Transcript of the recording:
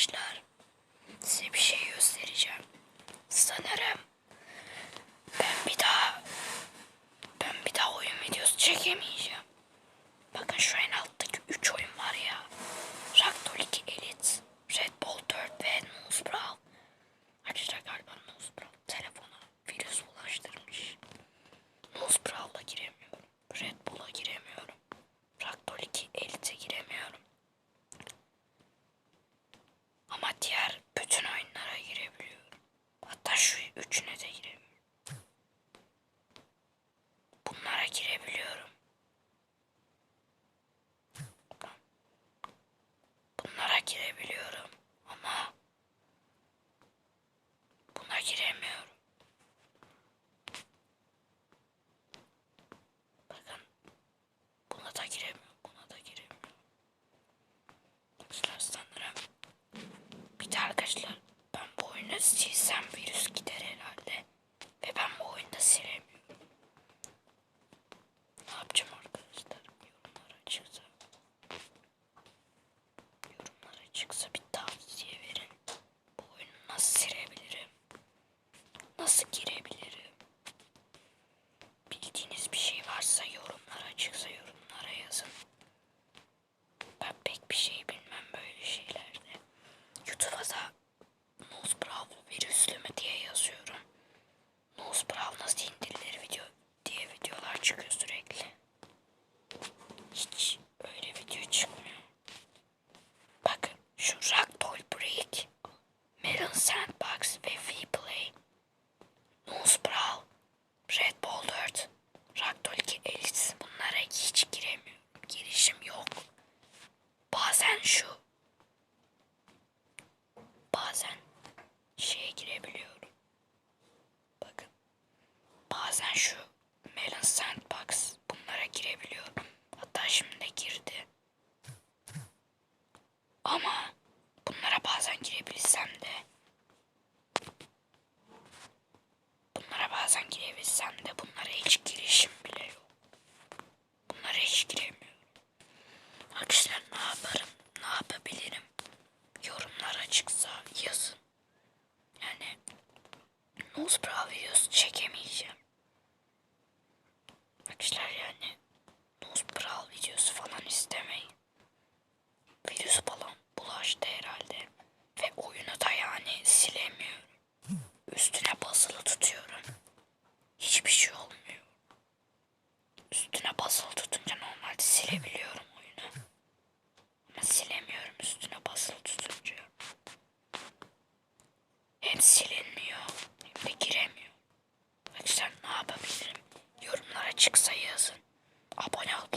arkadaşlar. Size bir şey göstereceğim. Sanırım giremiyorum, buna da giremiyorum. Arkadaşlar sanırım bir de arkadaşlar ben bu oyunu silsem virüs gider herhalde. Ve ben bu oyunda silemiyorum. Ne yapacağım arkadaşlar? Yorumlara çıksa. Yorumlara çıksa bir tavsiye verin. Bu oyunu nasıl silebilirim? Nasıl girebilirim? Nozbra videosu çekemeyeceğim. Arkadaşlar yani Nozbra videosu falan istemeyin. Virüs falan bulaştı herhalde. Ve oyunu da yani silemiyorum. Üstüne basılı tutuyorum. Hiçbir şey olmuyor. Üstüne basılı tutunca normalde silebiliyorum oyunu. Ama silemiyorum üstüne basılı tutunca. Hem silinmiyor çıksa yazın. Abone ol.